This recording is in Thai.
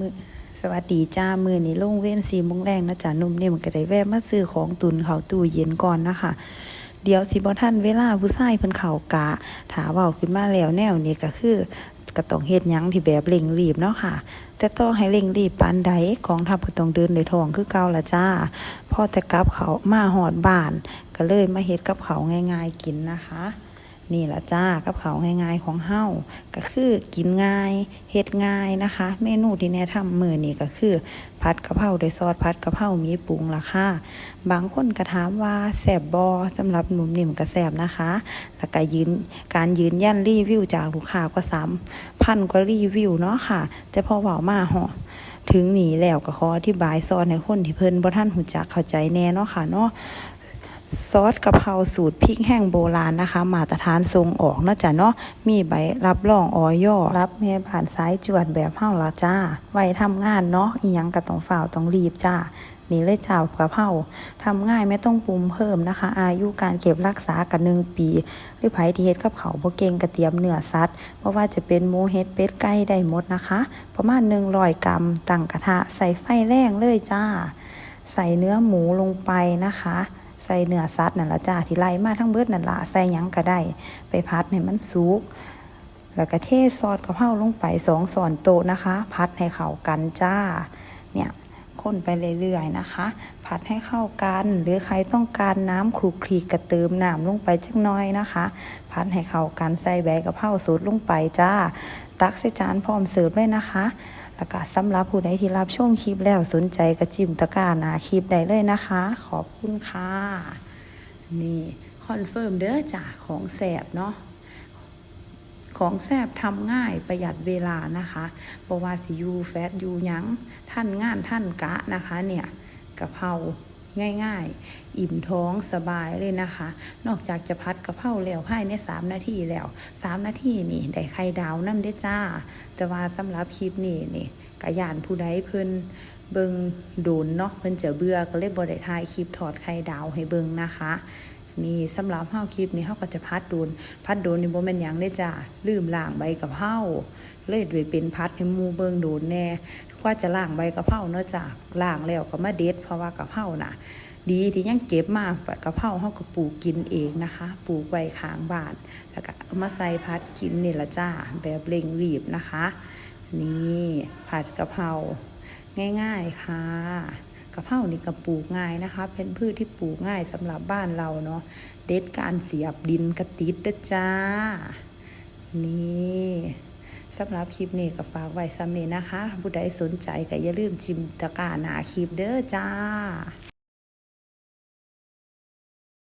มือสวัสดีจ้ามือนี้ลงเว้นสีมงแรงนะจ๊ะนุ่มเนี่ยมันก็ได้แวะมาซื้อของตุนเขาตู้เย็นก่อนนะคะ เดี๋ยวสิบ่ทันเวลาผู้ชายเพิ่นเข้ากะถาเว้าขึ้นมาแล้วแนวนี้ก็คือก็ต้องเฮ็ดยังที่แบบเร่งรีบเนาะค่ะ แต่ต้องให้เร่งรีบปานใดกองทัพก็ต้องเดินด้วยท้องคือเก่าละจ้าพ่อแต่กลับเขามาหอดบ้าน ก็เลยมาเฮ็ดกับเขาง่าย ๆ กินนะคะ นี่ละจ้ากับเขาง่ายๆของเฮาก็คือกินง่ายเฮ็ดง่ายนะคะ เมนูที่แนะทำมือนี้ก็คือผัดกะเพราด้วยซอสผัดกะเพรามีปรุงละค่ะ บางคนก็ถามว่าแซ่บบอสำหรับหนุ่มนิ่มก็แซ่บนะคะ แล้วก็ยืนการยืนยันรีวิวจากลูกค้าก็สามพันกว่ารีวิวเนาะค่ะ แต่พอเว้ามาเหาะถึงหนีแล้วก็ขออธิบายซอสให้คนที่เพิ่นบ่ทันหูจักเข้าใจแน่เนาะค่ะเนาะ ซอสกะเพราสูตรพริกแห้งโบราณนะคะ มาตรฐานทรงออกนะจ้ะเนาะมีใบรับรองออยอรับแม่ผ่านสายจวดแบบเฮาละจ้า ไว้ทำงานเนาะอีหยังก็ต้องฝ่าวต้องรีบจ้านี่เลยจ้ากะเพราทำง่ายไม่ต้องปรุงเพิ่มนะคะ อายุการเก็บรักษากันหนึ่งปี หรือไผ่ที่เฮ็ดกับเขาวบ่เกงกระเตรียมเนื้อสัตว์เพราะว่าจะเป็นหมูเฮ็ดเป็ดไก่ได้หมดนะคะ ประมาณ100กรัมตั้งกระทะใส่ไฟแรงเลยจ้า ใส่เนื้อหมูลงไปนะคะ ใส่เนื้อสัตว์นั่นละจ้าที่ไล่มาทั้งเบิดนั่นละใส่ยังก็ได้ ไปพัดให้มันสุกแล้วก็เทซอสกระเพราลงไปสองส่อนโตนะคะ พัดให้เข้ากันจ้า เนี่ยคนไปเรื่อยๆนะคะ ผัดให้เข้ากัน หรือใครต้องการน้ำคลุกคลีกระเติมน้ำลงไปจักน้อยนะคะ พัดให้เข้ากันใส่ใบกระเพราสูตรลงไปจ้า ตักใส่จานพร้อมเสิร์ฟเลยนะคะ แล้วก็สำหรับผู้ใดที่รับช่วงคลิปแล้วสนใจกระจิ้มตะกร้าหนาคลิปได้เลยนะคะ ขอบคุณค่ะ นี่คอนเฟิร์มเด้อจ้ะของแสบเนาะของแซบทำง่ายประหยัดเวลานะคะบว่าสิยูแฟตยูยังท่านงานท่านกะนะคะ เนี่ยกะเพรา ง่าย ๆ อิ่มท้องสบายเลยนะคะ นอกจากจะพัดกระเพราแล้วภายในสามนาทีแล้วสามนาทีนี่ได้ไข่ดาวน้ำได้จ้า แต่ว่าสำหรับคลิปนี้นี่กะยานผู้ใดเพิ่นเบิงโดนเนาะเพิ่นจะเบื่อก็เลยบ่ได้ถ่ายคลิปถอดไข่ดาวให้เบิงนะคะนี่สำหรับเฮาคลิปนี้เฮาก็จะพัดโดน พัดโดนนี่บ่แม่นหยังเด้จ้าลืมล้างใบกะเพรา เลยไปเป็นพัดให้มูเบิงโดนแน่กว่าจะล้างใบกระเพราเนาะจ้าล้างแล้วก็มาเด็ดเพราะว่ากระเพราน่ะ ดีที่ยังเก็บมาใบกะเพราเฮาก็ปลูกกินเองนะคะ ปลูกไว้ข้างบ้านแล้วก็มาใส่พัดกินนี่ละจ้าแบบเร่งรีบนะคะ นี่ผัดกระเพราง่าย ๆค่ะกระเพรานี่ก็ปลูกง่ายนะคะ เป็นพืชที่ปลูกง่ายสำหรับบ้านเราเนาะเด็ดการเสียบดินกระติดเด้อจ้า นี่ สำหรับคลิปนี้ก็ฝากไว้ซ้ำนี้นะคะผู้ใดสนใจก็อย่าลืมจิมตะกร้าหนาคลิปเด้อจ้า